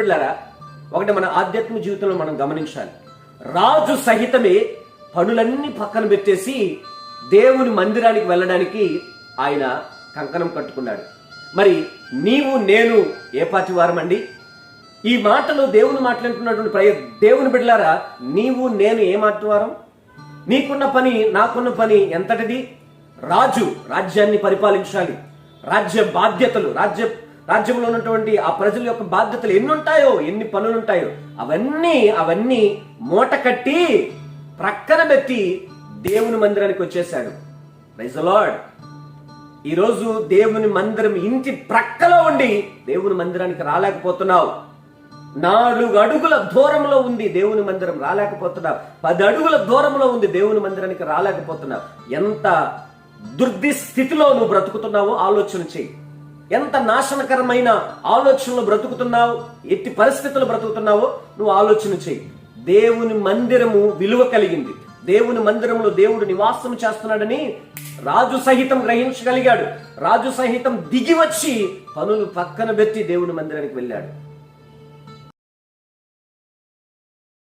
బిడ్డారా ఒకటి మన ఆధ్యాత్మిక జీవితంలో మనం గమనించాలి. రాజు సహితమే పనులన్నీ పక్కన పెట్టేసి దేవుని మందిరానికి వెళ్ళడానికి ఆయన కంకణం కట్టుకున్నాడు. మరి నీవు నేను ఏ పార్టీ వారమండి? ఈ మాటలు దేవుని మాట్లాడుతున్నటువంటి ప్రయ దేవుని బిడ్డలారా నీవు నేను ఏ మాట వారం? నీకున్న పని నాకున్న పని ఎంతటిది? రాజు రాజ్యాన్ని పరిపాలించాలి. రాజ్య బాధ్యతలు రాజ్య రాజ్యంలో ఉన్నటువంటి ఆ ప్రజల యొక్క బాధ్యతలు ఎన్ని ఉంటాయో ఎన్ని పనులు ఉంటాయో అవన్నీ అవన్నీ మూట కట్టి ప్రక్కన పెట్టి దేవుని మందిరానికి వచ్చేసాడు రైజలాడ్ లార్డ్ ఈరోజు దేవుని మందిరం ఇంటి ప్రక్కలో ఉండి దేవుని మందిరానికి రాలేకపోతున్నావు. నాలుగు అడుగుల దూరంలో ఉంది దేవుని మందిరం రాలేకపోతున్నావు. పది అడుగుల దూరంలో ఉంది దేవుని మందిరానికి రాలేకపోతున్నావు. ఎంత దుర్ది స్థితిలో నువ్వు బ్రతుకుతున్నావో ఆలోచన చెయ్యి ఎంత నాశనకరమైన ఆలోచనలు బ్రతుకుతున్నావు ఎట్టి పరిస్థితులు బ్రతుకుతున్నావో నువ్వు ఆలోచన చెయ్యి. దేవుని మందిరము విలువ కలిగింది. దేవుని మందిరంలో దేవుడు నివాసం చేస్తున్నాడని రాజు సహితం గ్రహించగలిగాడు. రాజు సహితం దిగి వచ్చి పనులు పక్కన పెట్టి దేవుని మందిరానికి వెళ్ళాడు.